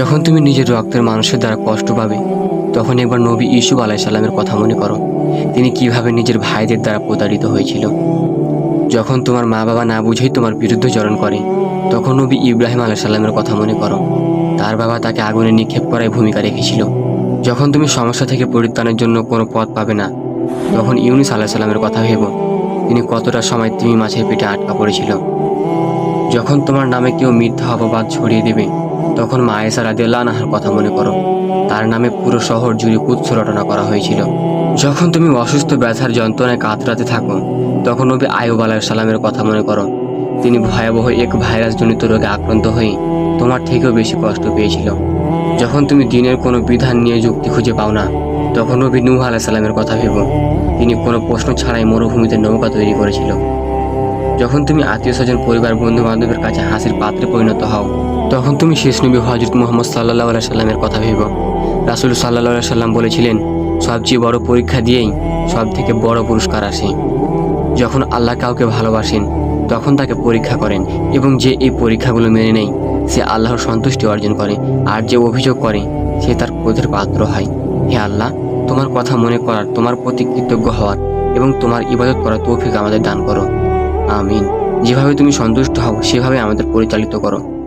যখন তুমি নিজের রক্তের মানুষের দ্বারা কষ্ট পাবে, তখন একবার নবী ইসুফ আলাইসাল্লামের কথা মনে করো। তিনি কীভাবে নিজের ভাইদের দ্বারা প্রতারিত হয়েছিল। যখন তোমার মা বাবা না বুঝেই তোমার বিরুদ্ধে চরণ করে, তখন নবী ইব্রাহিম আলাইসাল্লামের কথা মনে করো। তার বাবা তাকে আগুনে নিক্ষেপ করায় ভূমিকা রেখেছিল। যখন তুমি সমস্যা থেকে পরিত্রাণের জন্য কোনো পথ পাবে না, তখন ইউনিস আলাহ সাল্লামের কথা ভেবো। তিনি কতটা সময় তিমি মাছের পেটে আটকা পড়েছিল। যখন তোমার নামে কেউ মিথ্যা অপবাদ ছড়িয়ে দেবে তখন মা আয়েসা রাদিয়াল্লাহু আনহার কথা মনে করো। তার নামে পুরো শহর জুড়ে কুৎস রটনা করা হয়েছিল। যখন তুমি অসুস্থ, ব্যথার যন্ত্রণায় কাতরাতে থাকো, তখন নবী আয়ুব আলাইহিস সালামের কথা মনে করো। তিনি ভয়াবহ এক ভাইরাসজনিত রোগে আক্রান্ত হয়ে তোমার থেকেও বেশি কষ্ট পেয়েছিল। যখন তুমি দিনের কোনো বিধান নিয়ে যুক্তি খুঁজে পাও না, তখন নবী নূহ আলাইহিস সালামের কথা ভেবো। তিনি কোনো প্রশ্ন ছাড়াই মরুভূমিতে নৌকা তৈরি করেছিল। যখন তুমি আত্মীয় স্বজন, পরিবার বন্ধু বান্ধবের কাছে হাসির পাত্রে পরিণত হও, তখন তুমি শেষ নবী হজরত মোহাম্মদ সাল্লাহ আলাই সাল্লামের কথা ভেব। রাসুল সাল্লাহ সাল্লাম বলেছিলেন, সবচেয়ে বড় পরীক্ষা দিয়েই সব থেকে বড় পুরস্কার আসে। যখন আল্লাহ কাউকে ভালোবাসেন, তখন তাকে পরীক্ষা করেন এবং যে এই পরীক্ষাগুলো মেনে নেয়, সে আল্লাহর সন্তুষ্টি অর্জন করে, আর যে অভিযোগ করে, সে তার ক্রোধের পাত্র হয়। হে আল্লাহ, তোমার কথা মনে করার, তোমার প্রতি কৃতজ্ঞ হওয়ার এবং তোমার ইবাদত করার তৌফিক আমাদের দান করো। আমিন। যেভাবে তুমি সন্তুষ্ট হও সেভাবে আমাদের পরিচালিত করো।